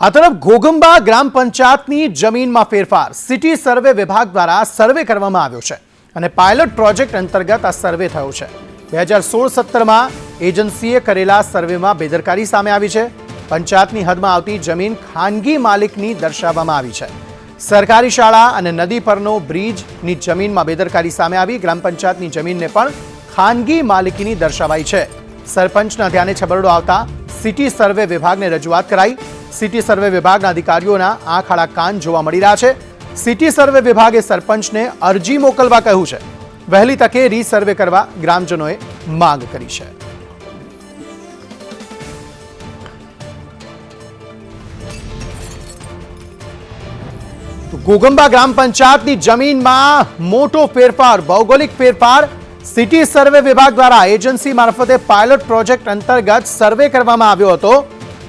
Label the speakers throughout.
Speaker 1: આ તરફ ઘોઘંબા ગ્રામ પંચાયતની જમીનમાં ફેરફાર. સિટી સર્વે વિભાગ દ્વારા સર્વે કરવામાં આવ્યો છે અને પાયલોટ પ્રોજેક્ટ અંતર્ગત આ સર્વે થયો છે. બે હજાર સોળ સત્તરમાં એજન્સીએ કરેલા સર્વેમાં બેદરકારી સામે આવી છે. પંચાયતની હદમાં આવતી જમીન ખાનગી માલિકની દર્શાવવામાં આવી છે. સરકારી શાળા અને નદી પરનો બ્રિજની જમીનમાં બેદરકારી સામે આવી. ગ્રામ પંચાયતની જમીનને પણ ખાનગી માલિકીની દર્શાવાઈ છે. સરપંચના ધ્યાને છબરડો આવતા સિટી સર્વે વિભાગને રજૂઆત કરાઈ. સિટી સર્વે વિભાગના અધિકારીઓના આંખ આડા કાન જોવા મળી રહ્યા છે. સિટી સર્વે વિભાગે સરપંચને અરજી મોકલવા કહ્યું છે. વહેલી તકે રીસર્વે કરવા ગ્રામજનોએ માંગ કરી છે. ગોગંબા ગ્રામ પંચાયતની જમીનમાં મોટો ફેરફાર, ભૌગોલિક ફેરફાર સિટી સર્વે વિભાગ દ્વારા એજન્સી મારફતે પાયલોટ પ્રોજેક્ટ અંતર્ગત સર્વે કરવામાં આવ્યો હતો.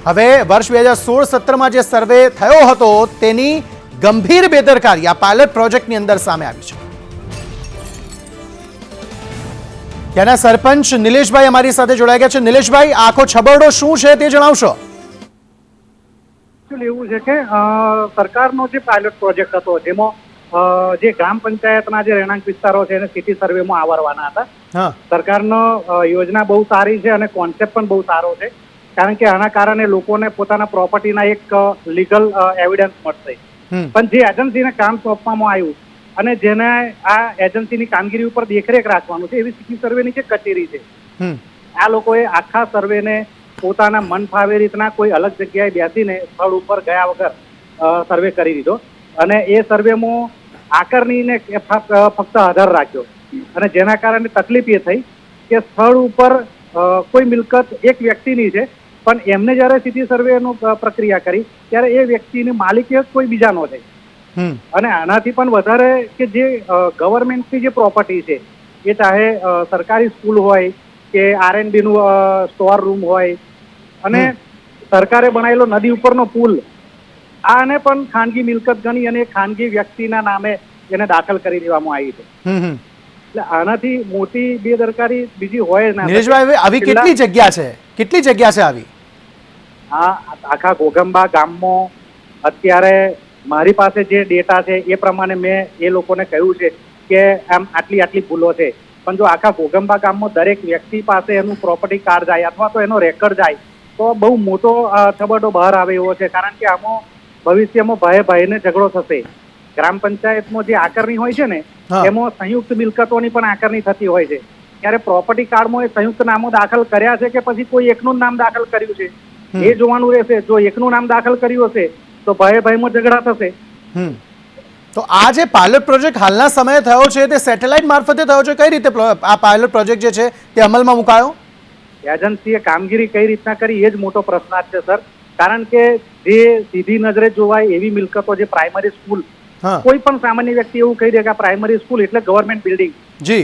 Speaker 1: હવે વર્ષ બે હજાર સોળ સત્તરમાં જે સર્વે થયો હતો, તેની ગંભીર બેદરકારી આ પાયલોટ પ્રોજેક્ટની અંદર સામે આવી છે. ત્યાંના સરપંચ નિલેશભાઈ અમારી સાથે જોડાઈ ગયા છે. નિલેશભાઈ, આખો છબરડો શું છે તે જણાવશો?
Speaker 2: એવું છે કે સરકારનો જે પાયલોટ પ્રોજેક્ટ હતો, જેમાં જે ગ્રામ પંચાયતના જે રહેણાંક વિસ્તારો છે એને સિટી સર્વેમાં આવરવાના હતા. સરકારનો યોજના બહુ સારી છે અને કોન્સેપ્ટ પણ બહુ સારો છે. કારણ કે આના કારણે લોકોને પોતાના પ્રોપર્ટીના એક લીગલ એવિડન્સ મળશે. પણ જે એજન્સીને કામ સોંપવામાં આવ્યું અને જેને આ એજન્સીની કામગીરી ઉપર દેખરેખ રાખવાનું છે એવી સિટી સર્વેની જે કચેરી છે. આ લોકોએ આખા સર્વેને પોતાના મન ફાવે રીતના કોઈ અલગ જગ્યાએ બેસીને સ્થળ ઉપર ગયા વગર સર્વે કરી દીધો. અને એ સર્વેમાં આકારણીને ફક્ત ફક્ત આધાર રાખ્યો. અને જેના કારણે તકલીફ એ થઈ કે સ્થળ ઉપર કોઈ મિલકત એક વ્યક્તિની છે પણ એમને જ્યારે સિટી સર્વેનું પ્રક્રિયા કરી ત્યારે એ વ્યક્તિની માલિકીયત કોઈ બીજાનો
Speaker 1: થઈ
Speaker 2: અને આનાથી પણ વધારે કે જે ગવર્મેન્ટની જે પ્રોપર્ટી છે એ ચાહે સરકારી સ્કૂલ હોય કે આરએનબી નું સ્ટોર રૂમ હોય. અને સરકારે બનાવેલો નદી ઉપરનો પુલ આને પણ ખાનગી મિલકત ગણી અને ખાનગી વ્યક્તિના નામે એને દાખલ કરી દેવામાં આવી છે. એટલે આનાથી મોટી બેદરકારી બીજી હોય ના
Speaker 1: નિલેશભાઈ હવે આવી કેટલી જગ્યા છે? કેટલી જગ્યા છે આવી?
Speaker 2: આ આખા ઘોગંબા ગામમાં અત્યારે મારી પાસે જે ડેટા છે એ પ્રમાણે મેં એ લોકોને કહ્યું છે કે આમ આટલી આટલી ભૂલો છે. પણ જો આખા ગોગંબા ગામમાં દરેક વ્યક્તિ પાસે એનું પ્રોપર્ટી કાર્ડ જાય અથવા તો એનો રેકર્ડ જાય તો બહુ મોટો થબડો બહાર આવે એવો છે. કારણ કે આમાં ભવિષ્યમાં ભાઈ ભાઈને ઝઘડો થશે. ગ્રામ પંચાયતમાં જે આકારણી હોય છે ને એમાં સંયુક્ત મિલકતોની પણ આકારણી થતી હોય છે. ત્યારે પ્રોપર્ટી કાર્ડમાં એ સંયુક્ત નામો દાખલ કર્યા છે કે પછી કોઈ એકનું નામ દાખલ કર્યું છે? એ જોવાનું રહેશે. જો એકનું નામ દાખલ કર્યું હશે તો ભાઈ ભાઈમાં ઝઘડા થશે.
Speaker 1: તો આ જે પાયલોટ પ્રોજેક્ટ હાલના સમયે થયો છે તે સેટેલાઇટ મારફતે થયો છે કઈ રીતે આ પાયલોટ પ્રોજેક્ટ જે છે તે અમલમાં મુકાયો?
Speaker 2: એજન્સીએ કામગીરી કઈ રીતના કરી એ જ મોટો પ્રશ્નાર્થ છે સર. કારણ કે જે સીધી નજરે જોવાય એવી મિલકતો જે પ્રાઇમરી સ્કૂલ કોઈ પણ સામાન્ય વ્યક્તિ એવું કહી દે કે પ્રાઇમરી સ્કૂલ એટલે ગવર્મેન્ટ બિલ્ડિંગ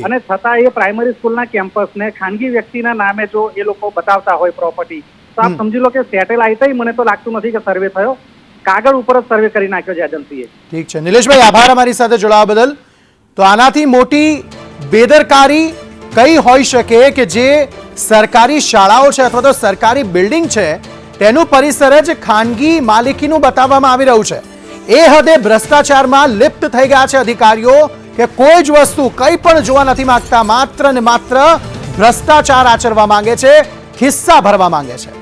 Speaker 2: અને છતાં એ પ્રાઇમરી સ્કૂલના કેમ્પસને ખાનગી વ્યક્તિના નામે જો એ લોકો બતાવતા હોય પ્રોપર્ટી તો આપ સમજી લો કે સેટેલાઇટ મને તો લાગતું નથી કે સર્વે થયો. કાગળ ઉપર જ સર્વે કરી નાખ્યો છે એજન્સીએ
Speaker 1: ઠીક છે. નિલેશભાઈ આભાર અમારી સાથે જોડાવા બદલ. તો આનાથી મોટી બેદરકારી કઈ હોઈ શકે કે જે સરકારી શાળાઓ છે અથવા તો સરકારી બિલ્ડિંગ છે તેનું પરિસર જ ખાનગી માલિકીનું બતાવવામાં આવી રહ્યું છે. એ હદે ભ્રષ્ટાચારમાં લિપ્ત થઈ ગયા છે અધિકારીઓ કે કોઈ જ વસ્તુ કંઈ પણ જોવા નથી માંગતા, માત્ર ને માત્ર ભ્રષ્ટાચાર આચરવા માંગે છે, ખિસ્સા ભરવા માંગે છે.